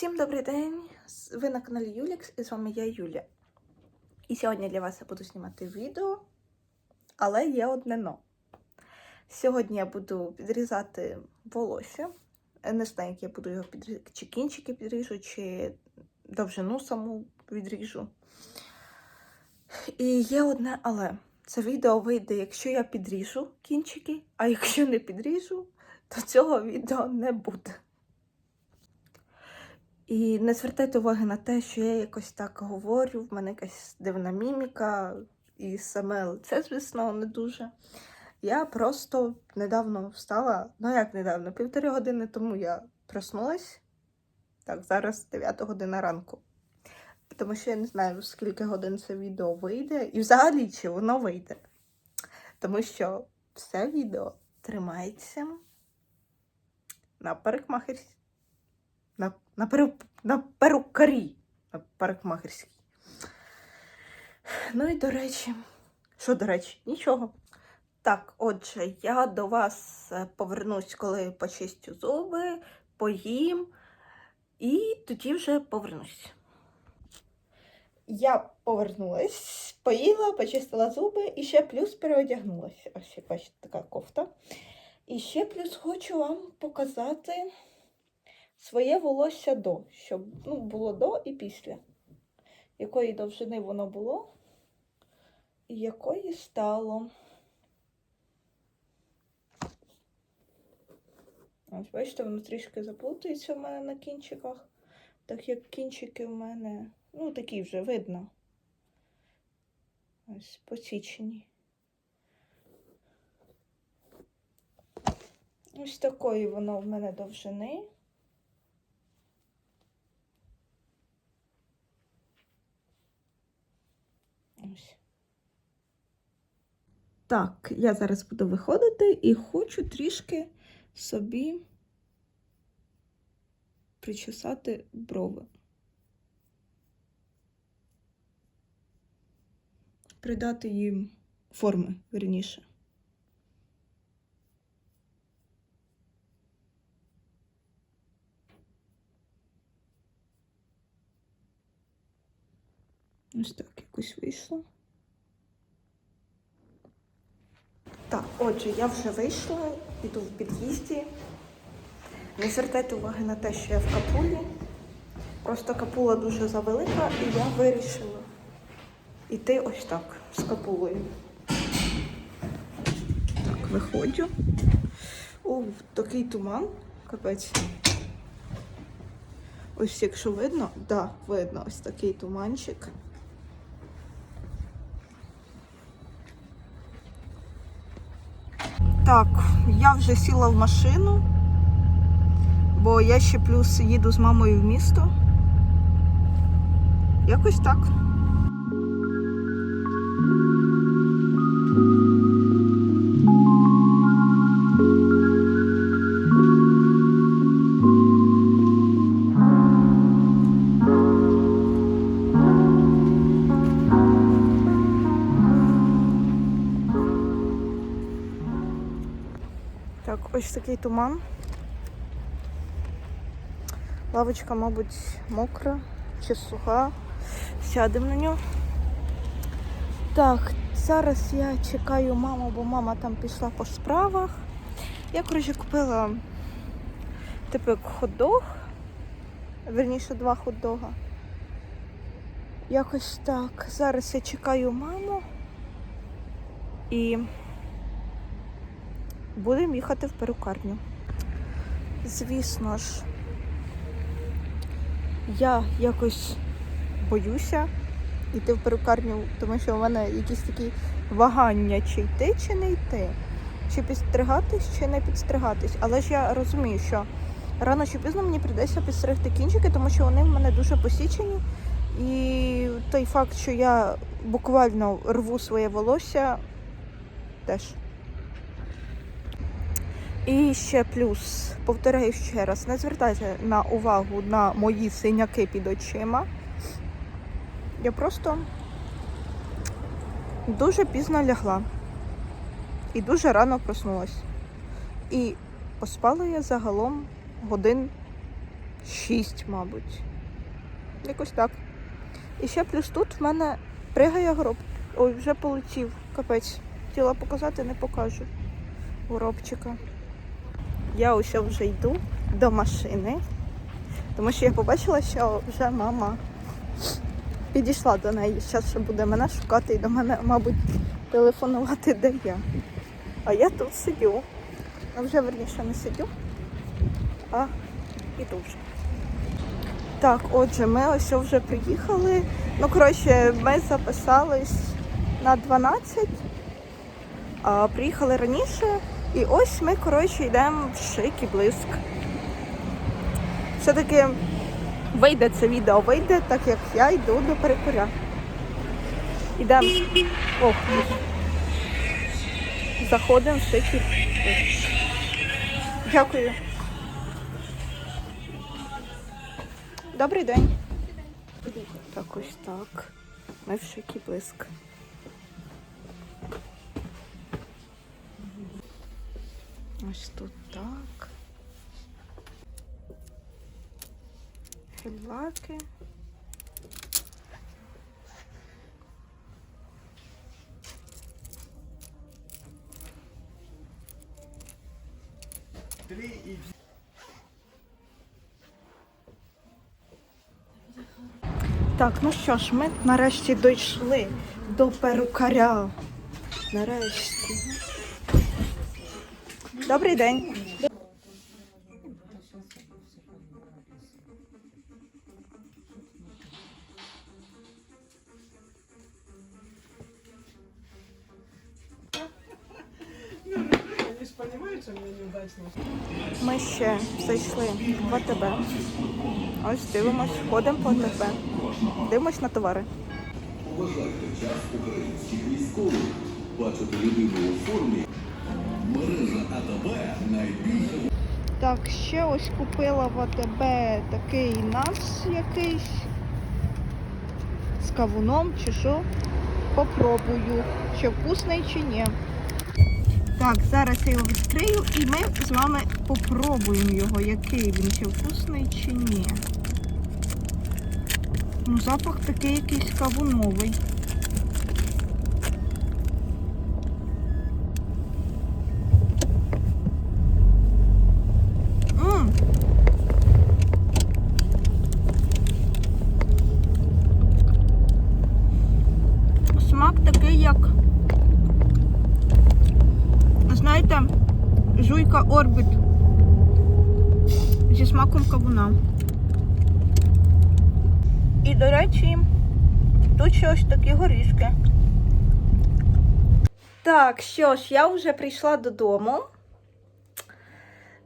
Всім добрий день! Ви на каналі Юлікс і з вами я Юля. І сьогодні для вас я буду знімати відео, але є одне но. Сьогодні я буду підрізати волосся. Не знаю, як я буду його підрізати, чи кінчики підріжу, чи довжину саму відріжу. І є одне але. Це відео вийде, якщо я підріжу кінчики, а якщо не підріжу, то цього відео не буде. І не звертайте уваги на те, що я якось так говорю, в мене якась дивна міміка, і саме лице, звісно, не дуже. Я просто недавно встала, ну як недавно, півтори години тому я проснулась. Так, зараз 9 година ранку. Тому що я не знаю, скільки годин це відео вийде, і взагалі чи воно вийде. Тому що все відео тримається на парикмахерській на, перу, на перукарі. На парикмахерській. Ну і до речі, що до речі, нічого. Так, отже, я до вас е, повернусь, коли почистю зуби, поїм, і тоді вже повернусь. Я повернулась, поїла, почистила зуби і ще плюс переодягнулася. Ось, бачите, така кофта. І ще плюс хочу вам показати своє волосся до, щоб ну, було до і після. Якої довжини воно було, і якої стало. Ось, бачите, воно трішки заплутається в мене на кінчиках, так як кінчики в мене, ну, такі вже видно. Ось посічені. Ось такої воно в мене довжини. Ось. Так, я зараз буду виходити і хочу трішки собі причесати брови. Придати їм форми, верніше. Ось так якось вийшло. Так, отже, я вже вийшла, іду в під'їзді. Не звертайте уваги на те, що я в капулі. Просто капула дуже завелика, і я вирішила йти ось так з капулою. Так, виходжу. О, такий туман. Капець. Ось якщо видно, так, да, видно ось такий туманчик. Так, я вже сіла в машину, бо я ще плюс їду з мамою в місто. Якось так. Туман. Лавочка, мабуть, мокра чи суха. Сядемо на нього. Так, зараз я чекаю маму, бо мама там пішла по справах. Я, коротше, купила типу хот-дог. Верніше два хот-дога. Якось так. Зараз я чекаю маму і будемо їхати в перукарню. Звісно ж, я якось боюся йти в перукарню, тому що в мене якісь такі вагання, чи йти, чи не йти, чи підстригатись, чи не підстригатись. Але ж я розумію, що рано чи пізно мені прийдеться підстригти кінчики, тому що вони в мене дуже посічені. І той факт, що я буквально рву своє волосся, теж. І ще плюс, повторяю ще раз, не звертайте на увагу на мої синяки під очима. Я просто дуже пізно лягла і дуже рано проснулась. І поспала я загалом годин 6, мабуть. Якось так. І ще плюс тут в мене пригає гроб. Ой, вже полетів. Капець. Хотіла показати, не покажу. Горобчика. Я ось вже йду до машини, тому що я побачила, що вже мама підійшла до неї. Зараз ще буде мене шукати і до мене, мабуть, телефонувати, де я. А я тут сидю. Ну, вже верніше не сидю, а іду вже. Так, отже, ми ось вже приїхали. Ну, коротше, ми записались на 12, а приїхали раніше. І ось ми, коротше, йдемо в шик блиск. Все-таки вийде це відео, вийде, так як я йду до перекуря. Ідемо. Ох, заходимо в шик. Дякую. Добрий день. Так ось так. Ми в шик блиск. Ось тут так. Гельлаки. Так, ну що ж, ми нарешті дійшли до перукаря. Нарешті. Добрий день. Ми ще зайшли в АТБ. Ось дивимось, ходимо по АТБ. Дивимось на товари. Поважайте час українських військових. Бачити людину у формі. Так, ще ось купила в АТБ такий нас якийсь з кавуном чи що. Попробую, чи вкусний чи ні. Так, зараз я його відкрию і ми з вами попробуємо його, який він, чи вкусний чи ні. Ну, запах такий якийсь кавуновий. М. Смак такий, як, знаєте, жуйка орбит зі смаком кавуна. І, до речі, тут ще ось такі горішки. Так, що ж, я вже прийшла додому.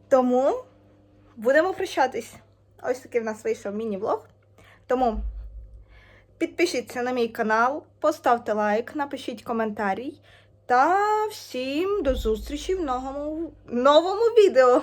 Тому будемо прощатись. Ось такий в нас вийшов міні-влог. Тому підпишіться на мій канал, поставте лайк, напишіть коментарій. Та всім до зустрічі в новому, новому відео.